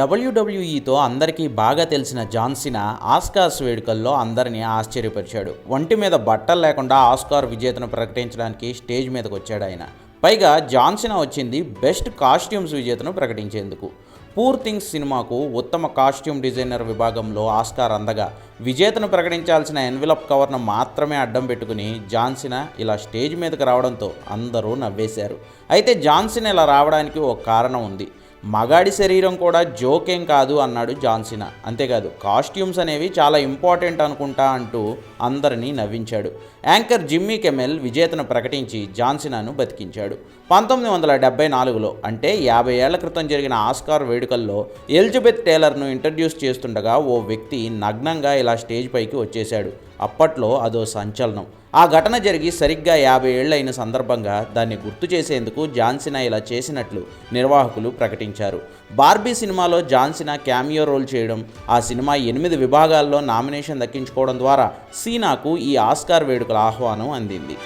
డబ్ల్యూడబ్ల్యూఈతో అందరికీ బాగా తెలిసిన జాన్సినా ఆస్కార్స్ వేడుకల్లో అందరినీ ఆశ్చర్యపరిచాడు. ఒంటి మీద బట్టలు లేకుండా ఆస్కార్ విజేతను ప్రకటించడానికి స్టేజ్ మీదకి వచ్చాడు ఆయన. పైగా జాన్సినా వచ్చింది బెస్ట్ కాస్ట్యూమ్స్ విజేతను ప్రకటించేందుకు. పూర్ థింగ్స్ సినిమాకు ఉత్తమ కాస్ట్యూమ్ డిజైనర్ విభాగంలో ఆస్కార్ అందగా. విజేతను ప్రకటించాల్సిన ఎన్విలప్ కవర్ను మాత్రమే అడ్డం పెట్టుకుని జాన్సినా ఇలా స్టేజ్ మీదకి రావడంతో అందరూ నవ్వేశారు. అయితే జాన్సిన్ ఇలా రావడానికి ఒక కారణం ఉంది. మగాడి శరీరం కూడా జోకేం కాదు అన్నాడు జాన్సినా. అంతేకాదు కాస్ట్యూమ్స్ అనేవి చాలా ఇంపార్టెంట్ అనుకుంటా అంటూ అందరినీ నవ్వించాడు. యాంకర్ జిమ్మీ కెమెల్ విజేతను ప్రకటించి జాన్సినాను బతికించాడు. పంతొమ్మిది వందల డెబ్బై నాలుగులో అంటే యాభై ఏళ్ళ క్రితం జరిగిన ఆస్కార్ వేడుకల్లో ఎలిజబెత్ టేలర్ను ఇంట్రడ్యూస్ చేస్తుండగా ఓ వ్యక్తి నగ్నంగా ఇలా స్టేజ్ పైకి వచ్చేశాడు. అప్పట్లో అదో సంచలనం ఆ ఘటన జరిగి సరిగ్గా యాభై ఏళ్ళైన సందర్భంగా దాన్ని గుర్తు చేసేందుకు జాన్సినా ఇలా చేసినట్లు నిర్వాహకులు ప్రకటించారు బార్బీ సినిమాలో జాన్సినా క్యామియో రోల్ చేయడం ఆ సినిమా ఎనిమిది విభాగాల్లో నామినేషన్ దక్కించుకోవడం ద్వారా సీనాకు ఈ ఆస్కార్ వేడుకల ఆహ్వానం అందింది